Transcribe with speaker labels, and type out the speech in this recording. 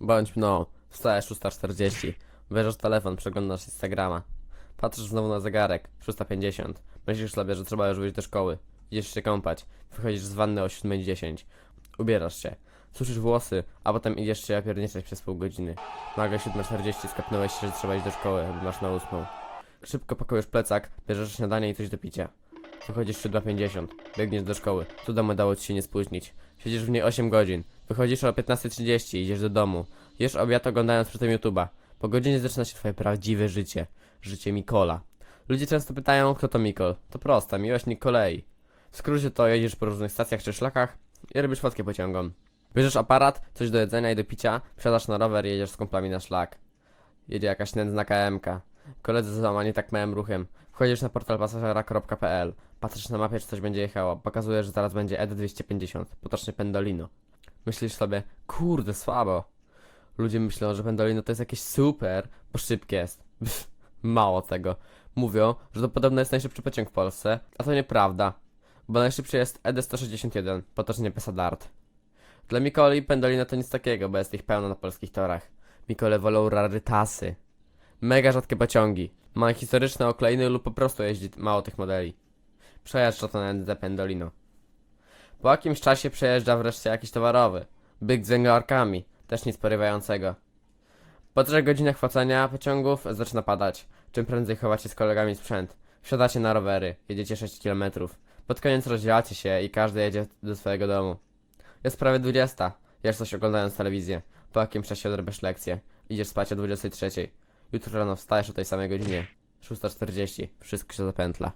Speaker 1: Bądź mną. Wstajesz 6.40. Bierzesz telefon, przeglądasz Instagrama. Patrzysz znowu na zegarek. 6.50. Myślisz sobie, że trzeba już wyjść do szkoły. Idziesz się kąpać. Wychodzisz z wanny o 7.10. Ubierasz się. Suszysz włosy, a potem idziesz się opierniczać przez pół godziny. Nagle 7.40 skapnąłeś się, że trzeba iść do szkoły, bo masz na 8. Szybko pakujesz plecak, bierzesz śniadanie i coś do picia. Wychodzisz 7.50. Biegniesz do szkoły. Cudem udało ci się nie spóźnić. Siedzisz w niej 8 godzin. Wychodzisz o 15.30 i idziesz do domu. Jesz obiad oglądając przy tym YouTube'a. Po godzinie zaczyna się twoje prawdziwe życie. Życie Mikola. Ludzie często pytają, kto to Mikol. To proste, miłośnik kolei. W skrócie to jedziesz po różnych stacjach czy szlakach i robisz fotkę pociągom. Bierzesz aparat, coś do jedzenia i do picia, wsiadasz na rower i jedziesz z kumplami na szlak. Jedzie jakaś nędzna KMK. Koledzy załamani tak małym ruchem. Wchodzisz na portal pasażera.pl. Patrzysz na mapie, czy coś będzie jechało. Pokazuje, że zaraz będzie ED250, potocznie Pendolino. Myślisz sobie, kurde, słabo. Ludzie myślą, że Pendolino to jest jakieś super, bo szybkie jest. Pff, mało tego. Mówią, że to podobno jest najszybszy pociąg w Polsce, a to nieprawda. Bo najszybszy jest ED161, potocznie Pesadart. Dla Mikoli Pendolino to nic takiego, bo jest ich pełno na polskich torach. Mikole wolą rarytasy. Mega rzadkie pociągi. Mają historyczne oklejny lub po prostu jeździ mało tych modeli. Przejeżdża to na ND Pendolino. Po jakimś czasie przejeżdża wreszcie jakiś towarowy. Byk z węglarkami. Też nic porywającego. Po trzech godzinach chwacenia pociągów zaczyna padać. Czym prędzej chowacie z kolegami sprzęt. Wsiadacie na rowery. Jedziecie 6 km. Pod koniec rozdzielacie się i każdy jedzie do swojego domu. Jest prawie 20. Jesz coś oglądając telewizję. Po jakimś czasie odrobisz lekcję. Idziesz spać o 23. Jutro rano wstajesz o tej samej godzinie. 6.40. Wszystko się zapętla.